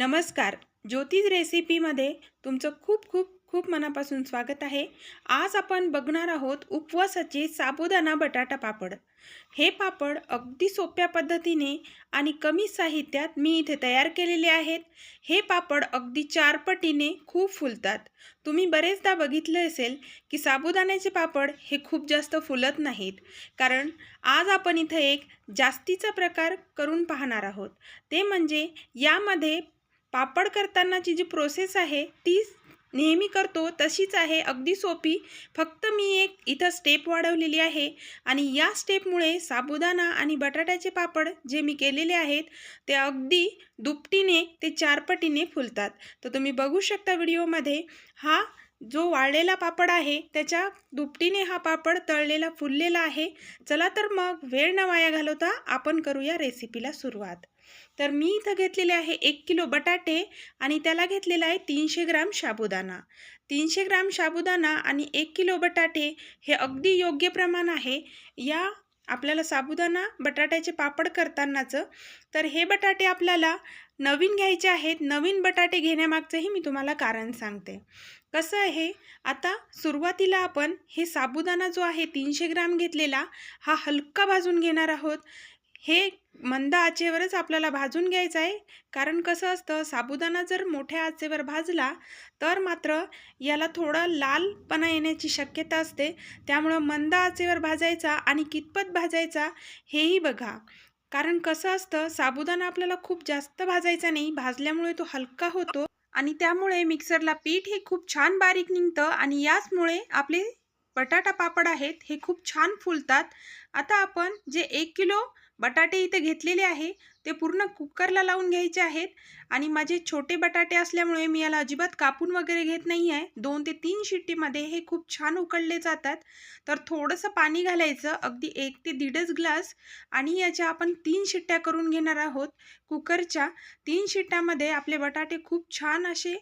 नमस्कार. ज्योतिष रेसिपीमध्ये तुमचं खूप खूप खूप मनापासून स्वागत आहे. आज आपण बघणार आहोत उपवासाचे साबुदाणा बटाटा पापड. हे पापड अगदी सोप्या पद्धतीने आणि कमी साहित्यात मी इथे तयार केलेले आहेत. हे पापड अगदी चार पटीने खूप फुलतात. तुम्ही बरेचदा बघितलं असेल की साबुदाण्याचे पापड हे खूप जास्त फुलत नाहीत. कारण आज आपण इथं एक जास्तीचा प्रकार करून पाहणार आहोत. ते म्हणजे यामध्ये पापड करतानाची जी प्रोसेस आहे ती नेहमी करतो तशीच आहे. अगदी सोपी. फक्त मी एक इथं स्टेप वाढवलेली आहे आणि या स्टेपमुळे साबुदाणा आणि बटाट्याचे पापड जे मी केलेले आहेत ते अगदी दुपटीने ते चारपटीने फुलतात. तर तुम्ही बघू शकता व्हिडिओमध्ये हा जो वाळलेला पापड आहे त्याच्या दुपटीने हा पापड तळलेला फुललेला आहे. चला तर मग वेळ न वाया घालवता आपण करूया रेसिपीला सुरुवात. तर मी इथं घेतलेले आहे एक किलो बटाटे आणि त्याला घेतलेला आहे तीनशे ग्राम साबुदाणा तीनशे ग्राम साबुदाणा आणि एक किलो बटाटे हे अगदी योग्य प्रमाण आहे. या आपल्याला साबुदाणा बटाट्याचे पापड करतानाचं तर हे बटाटे आपल्याला नवीन घ्यायचे आहेत. नवीन बटाटे घेण्यामागचंही मी तुम्हाला कारण सांगते. कसं आहे आता सुरुवातीला आपण हे साबुदाणा जो आहे तीनशे ग्राम घेतलेला हा हलका भाजून घेणार आहोत. हे मंद आचेवरच आपल्याला भाजून घ्यायचं आहे. कारण कसं असतं साबुदाणा जर मोठ्या आचेवर भाजला तर मात्र याला थोडं लालपणा येण्याची शक्यता असते. त्यामुळं मंद आचेवर भाजायचा आणि कितपत भाजायचा हेही बघा. कारण कसं असतं साबुदाणा आपल्याला खूप जास्त भाजायचा नाही भाजल्यामुळे तो हलका होतो आणि त्यामुळे मिक्सरला पीठ हे खूप छान बारीक निघतं आणि याचमुळे आपले बटाटा पापड आहेत हे खूप छान फुलतात. आता आपण जे एक किलो बटाटे इथे घेतलेले आहे. ते पूर्ण कुकरला लावून घ्यायचे आहेत. आणि माझे छोटे बटाटे असल्यामुळे मी याला अजिबात कापून वगैरे घेत नाही आहे दोन ते तीन शिट्टीमध्ये हे खूप छान उकळले जातात. तर थोडंसं पाणी घालायचं. अगदी एक ते दीडच ग्लास. आणि याच्या आपण तीन शिट्ट्या करून घेणार आहोत कुकरच्या. तीन शिट्ट्यामध्ये आपले बटाटे खूप छान असे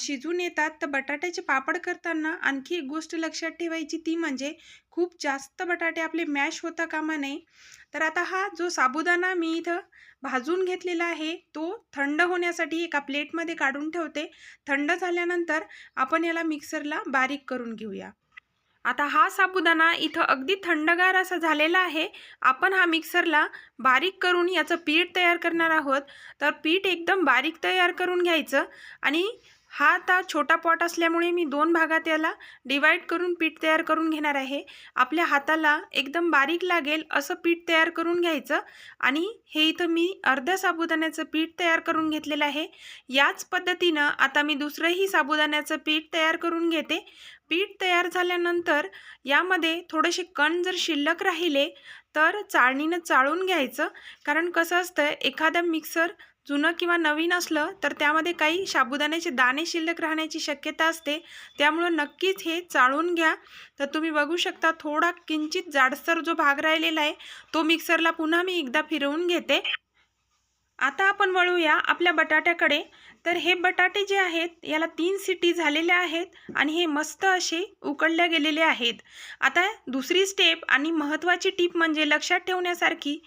शिजून येतात. तर बटाट्याचे पापड करताना आणखी एक गोष्ट लक्षात ठेवायची ती म्हणजे खूप जास्त बटाटे आपले मॅश होता कामा नये. तर आता हा जो साबुदाणा मी इथं भाजून घेतलेला आहे तो थंड होण्यासाठी एका प्लेटमध्ये काढून ठेवते. थंड झाल्यानंतर आपण याला मिक्सरला बारीक करून घेऊया. आता हा साबुदाणा इथं अगदी थंडगार असा झालेला आहे. आपण हा मिक्सरला बारीक करून याचं पीठ तयार करणार आहोत. तर पीठ एकदम बारीक तयार करून घ्यायचं आणि हा आता छोटा पॉट असल्यामुळे मी दोन भागात याला डिवाईड करून पीठ तयार करून घेणार आहे. आपल्या हाताला एकदम बारीक लागेल असं पीठ तयार करून घ्यायचं आणि हे इथं मी अर्ध्या साबुदाण्याचं पीठ तयार करून घेतलेलं आहे. याच पद्धतीनं आता मी दुसरंही साबुदाण्याचं पीठ तयार करून घेते. पीठ तयार झाल्यानंतर यामध्ये थोडेसे कण जर शिल्लक राहिले तर चाळणीनं चाळून घ्यायचं. कारण कसं असतं एखादा मिक्सर जुनं किंवा नवीन असलं तर त्यामध्ये काही साबुदाण्याचे दाणे शिल्लक राहण्याची शक्यता असते. त्यामुळं नक्कीच हे चाळून घ्या. तर तुम्ही बघू शकता थोडा किंचित जाडसर जो भाग राहिलेला आहे तो मिक्सरला पुन्हा मी एकदा फिरवून घेते. आता आपण वळूया आपल्या बटाट्याकडे. तर हे बटाटे जे आहेत याला तीन सिटी झालेल्या आहेत आणि हे मस्त असे उकळल्या गेलेले आहेत. आता दुसरी स्टेप आणि महत्त्वाची टीप म्हणजे लक्षात ठेवण्यासारखी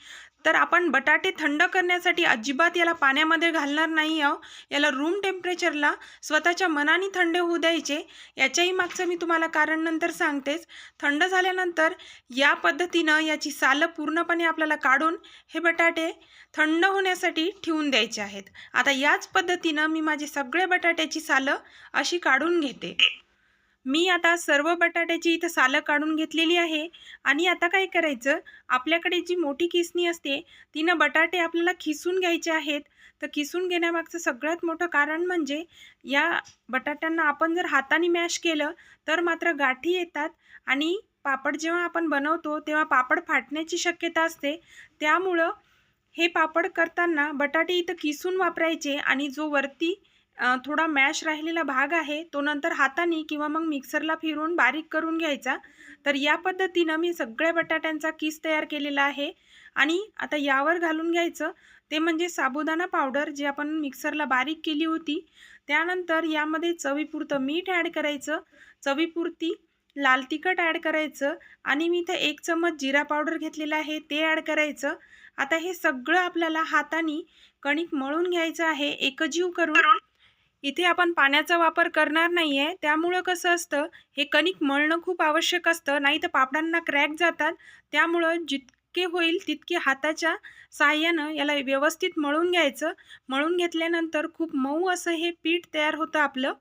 तर आपण बटाटे थंड करण्यासाठी अजिबात याला पाण्यामध्ये घालणार नाही आहो. याला रूम टेम्परेचरला स्वतःच्या मनाने थंड होऊ द्यायचे. याच्याही मागचं मी तुम्हाला कारण नंतर सांगतेच. थंड झाल्यानंतर या पद्धतीनं याची सालं पूर्णपणे आपल्याला काढून हे बटाटे थंड होण्यासाठी ठेवून द्यायचे आहेत. आता याच पद्धतीनं मी माझे सगळे बटाट्याची सालं अशी काढून घेते. मी आता सर्व बटाट्याची इथं सालं काढून घेतलेली आहे. आणि आता काय करायचं? आपल्याकडे जी मोठी किसणी असते तिनं बटाटे आपल्याला खिसून घ्यायचे आहेत. तर किसून घेण्यामागचं सगळ्यात मोठं कारण म्हणजे या बटाट्यांना आपण जर हाताने मॅश केलं तर मात्र गाठी येतात. आणि पापड जेव्हा आपण बनवतो तेव्हा पापड फाटण्याची शक्यता असते. त्यामुळं हे पापड करताना बटाटे इथं किसून वापरायचे आणि जो वरती थोडा मॅश राहिलेला भाग आहे तो नंतर हाताने किंवा मग मिक्सरला फिरून बारीक करून घ्यायचा. तर या पद्धतीनं मी सगळ्या बटाट्यांचा किस तयार केलेला आहे. आणि आता यावर घालून घ्यायचं ते म्हणजे साबुदाणा पावडर जी आपण मिक्सरला बारीक केली होती. त्यानंतर यामध्ये चवीपुरतं मीठ ॲड करायचं. चवीपुरती लाल तिखट ॲड करायचं. आणि मी इथं एक चम्मच जिरा पावडर घेतलेला आहे ते ॲड करायचं. आता हे सगळं आपल्याला हाताने कणिक मळून घ्यायचं आहे. एकजीव करून इथे आपण पाण्याचा वापर करणार नाही आहे त्यामुळं कसं असतं हे कणिक मळणं खूप आवश्यक असतं नाही तर पापडांना क्रॅक जातात. त्यामुळं जितके होईल तितके हाताच्या साहाय्यानं याला व्यवस्थित मळून घ्यायचं. मळून घेतल्यानंतर खूप मऊ असं हे पीठ तयार होतं आपलं.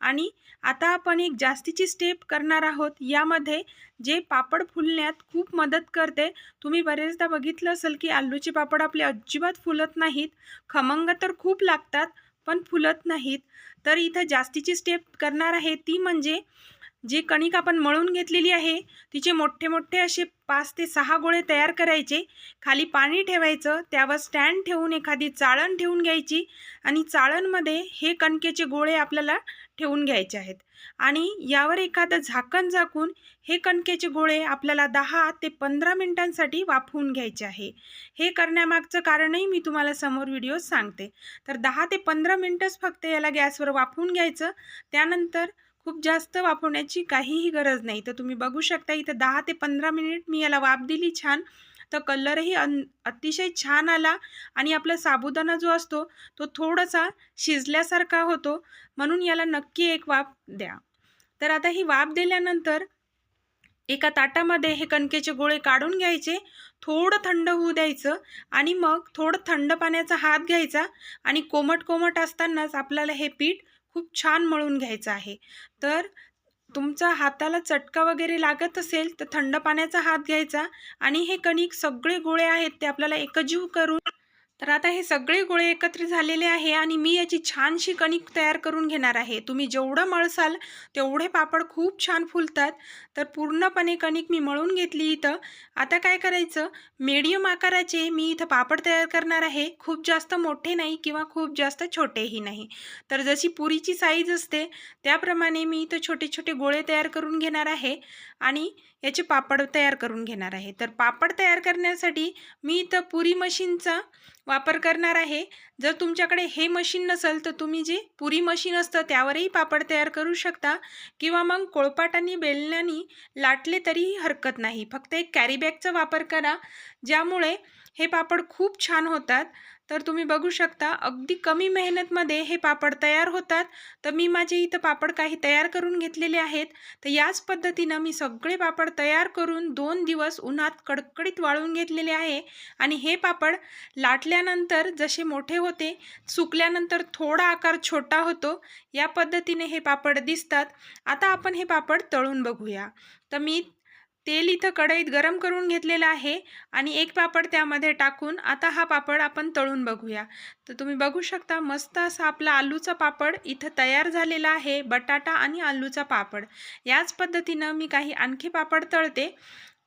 आणि आता आपण एक जास्तीची स्टेप करणार आहोत. यामध्ये जे पापड फुलण्यात खूप मदत करते. तुम्ही बरेचदा बघितलं असेल की आलूचे पापड आपले अजिबात फुलत नाहीत. खमंग तर खूप लागतात. पण फुलत नाहीत. तर इथं जास्तीची स्टेप करणार आहे ती म्हणजे जी कणिक आपण मळून घेतलेली आहे तिचे मोठे मोठे असे पाच ते सहा गोळे तयार करायचे. खाली पाणी ठेवायचं त्यावर स्टँड ठेवून एखादी चाळण ठेवून घ्यायची आणि चाळणमध्ये हे कणकेचे गोळे आपल्याला ठेवून घ्यायचे आहेत. आणि यावर एखादं झाकण झाकून हे कणकेचे गोळे आपल्याला दहा ते पंधरा मिनिटांसाठी वाफवून घ्यायचे आहे. हे करण्यामागचं कारणही मी तुम्हाला समोर व्हिडिओ सांगते. तर दहा ते पंधरा मिनटंच फक्त याला गॅसवर वाफवून घ्यायचं. त्यानंतर खूप जास्त वाफवण्याची काहीही गरज नाही. तर तुम्ही बघू शकता इथं दहा ते पंधरा मिनिट मी याला वाफ दिली छान. तर कलरही अन अतिशय छान आला आणि आपला साबुदाणा जो असतो तो थोडासा शिजल्यासारखा होतो. म्हणून याला नक्की एक वाफ द्या. तर आता ही वाफ दिल्यानंतर एका ताटामध्ये हे कणकेचे गोळे काढून घ्यायचे. थोडं थंड होऊ द्यायचं आणि मग थोडं थंड पाण्याचा हात घ्यायचा आणि कोमट कोमट असतानाच आपल्याला हे पीठ खूप छान मळून घ्यायचं आहे. तर तुमचा हाताला चटका वगैरे लागत असेल तर थंड पाण्याचा हात घ्यायचा आणि हे कणिक सगळे गोळे आहेत ते आपल्याला एकजीव करून तर आता हे सगळे गोळे एकत्रित झालेले आहे आणि मी याची छानशी कणिक तयार करून घेणार आहे. तुम्ही जेवढं मळसाल तेवढे पापड खूप छान फुलतात. तर पूर्णपणे कणिक मी मळून घेतली इथं. आता काय करायचं? मीडियम आकाराचे मी इथं पापड तयार करणार आहे. खूप जास्त मोठे नाही किंवा खूप जास्त छोटेही नाही. तर जशी पुरीची साईज असते त्याप्रमाणे मी इथं छोटे छोटे गोळे तयार करून घेणार आहे. आणि याचे पापड तयार करून घेणार आहे. तर पापड तयार करण्यासाठी मी इथं पुरी मशीनचा वापर करणार आहे. जर तुमच्याकडे हे मशीन नसेल तर तुम्ही जे पुरी मशीन असतं त्यावरही पापड तयार करू शकता. किंवा मग कोळपाटांनी बेलण्यानी लाटले तरीही हरकत नाही. फक्त एक कॅरीबॅगचा वापर करा. ज्यामुळे हे पापड खूप छान होतात. तर तुम्ही बघू शकता अगदी कमी मेहनतमध्ये हे पापड तयार होतात. तर मी माझे इथं पापड काही तयार करून घेतलेले आहेत. तर याच पद्धतीनं मी सगळे पापड तयार करून दोन दिवस उन्हात कडकडीत वाळून घेतलेले आहे. आणि हे पापड लाटल्यानंतर जसे मोठे होते सुकल्यानंतर थोडा आकार छोटा होतो. या पद्धतीने हे पापड दिसतात. आता आपण हे पापड तळून बघूया. तर मी तेल इथं कढईत गरम करून घेतलेलं आहे आणि एक पापड त्यामध्ये टाकून आता हा पापड आपण तळून बघूया. तर तुम्ही बघू शकता मस्त असा आपला आलूचा पापड इथं तयार झालेला आहे बटाटा आणि आलूचा पापड. याच पद्धतीनं मी काही आणखी पापड तळते.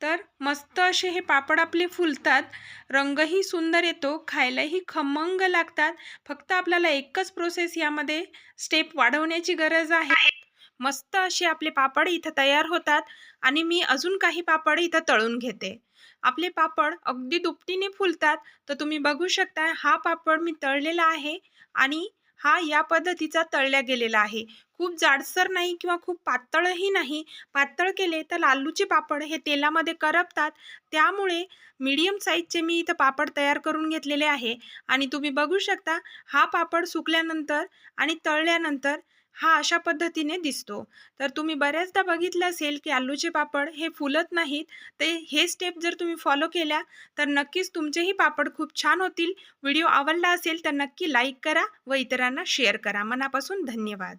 तर मस्त असे हे पापड आपले फुलतात रंगही सुंदर येतो खायलाही खमंग लागतात. फक्त आपल्याला एकच प्रोसेस यामध्ये स्टेप वाढवण्याची गरज आहे. मस्त असे आपले पापड इथं तयार होतात आणि मी अजून काही पापड इथं तळून घेते. आपले पापड अगदी दुपटीने फुलतात तर तुम्ही बघू शकता हा पापड मी तळलेला आहे आणि हा या पद्धतीचा तळल्या गेलेला आहे. खूप जाडसर नाही किंवा खूप पातळही नाही. पातळ केले तर आलूचे पापड हे तेलामध्ये करपतात. त्यामुळे मीडियम साईजचे मी इथं पापड तयार करून घेतलेले आहे. आणि तुम्ही बघू शकता हा पापड सुकल्यानंतर आणि तळल्यानंतर हा अशा पद्धतीने दिसतो. तर तुम्ही बऱ्याचदा बघितलं असेल की आलूचे पापड हे फुलत नाहीत. ते हे स्टेप जर तुम्ही फॉलो केल्या तर नक्कीच तुमचेही पापड खूप छान होतील. व्हिडिओ आवडला असेल तर नक्की लाईक करा व इतरांना शेअर करा. मनापासून धन्यवाद.